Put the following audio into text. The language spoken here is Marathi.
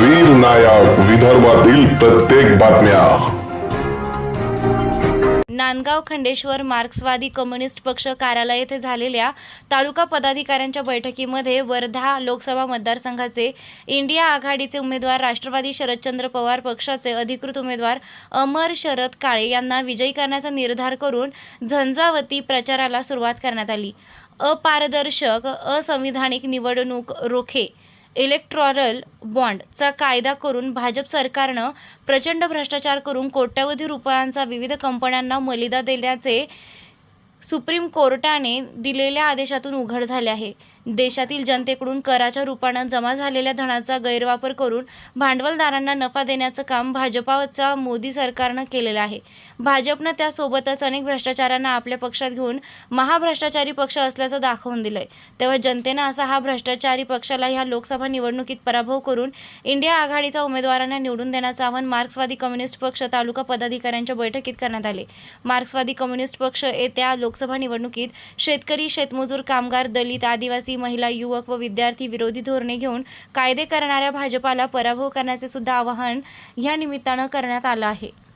वीर नायक विदर्भातील प्रत्येक बातम्या. नांदगाव खंडेश्वर मार्क्सवादी कम्युनिस्ट पक्ष कार्यालय येथे झालेल्या तालुका पदाधिकाऱ्यांच्या बैठकीमध्ये वर्धा लोकसभा मतदारसंघाचे इंडिया आघाडीचे उमेदवार राष्ट्रवादी शरदचंद्र पवार पक्षाचे अधिकृत उमेदवार अमर शरद काळे यांना विजयी करण्याचा निर्धार करून झंझावती प्रचाराला सुरुवात करण्यात आली. अपारदर्शक असंविधानिक निवडणूक रोखे इलेक्ट्रॉरल बॉन्डचा कायदा करून भाजप सरकारनं प्रचंड भ्रष्टाचार करून कोट्यवधी रुपयांचा विविध कंपन्यांना मलिदा दिल्याचे सुप्रीम कोर्टाने दिलेल्या आदेशातून उघड झाले आहे. देशातील जनतेकडून कराच्या रूपानं जमा झालेल्या धनाचा गैरवापर करून भांडवलदारांना नफा देण्याचं काम भाजपाच्या मोदी सरकारनं केलेलं आहे. भाजपनं त्यासोबतच अनेक भ्रष्टाचारांना आपल्या पक्षात घेऊन महाभ्रष्टाचारी पक्ष असल्याचं दाखवून दिलंय. तेव्हा जनतेनं असा हा भ्रष्टाचारी पक्षाला ह्या लोकसभा निवडणुकीत पराभव करून इंडिया आघाडीचा उमेदवारांना निवडून देण्याचं आवाहन मार्क्सवादी कम्युनिस्ट पक्ष तालुका पदाधिकाऱ्यांच्या बैठकीत करण्यात आले. मार्क्सवादी कम्युनिस्ट पक्ष येत्या लोकसभा निवडणुकीत शेतकरी शेतमजूर कामगार दलित आदिवासी महिला युवक व विद्यार्थी विरोधी धोरणे घेऊन कायदे करणाऱ्या भाजपाला पराभव करण्याचे सुद्धा आवाहन या निमित्तानं करण्यात आलं आहे.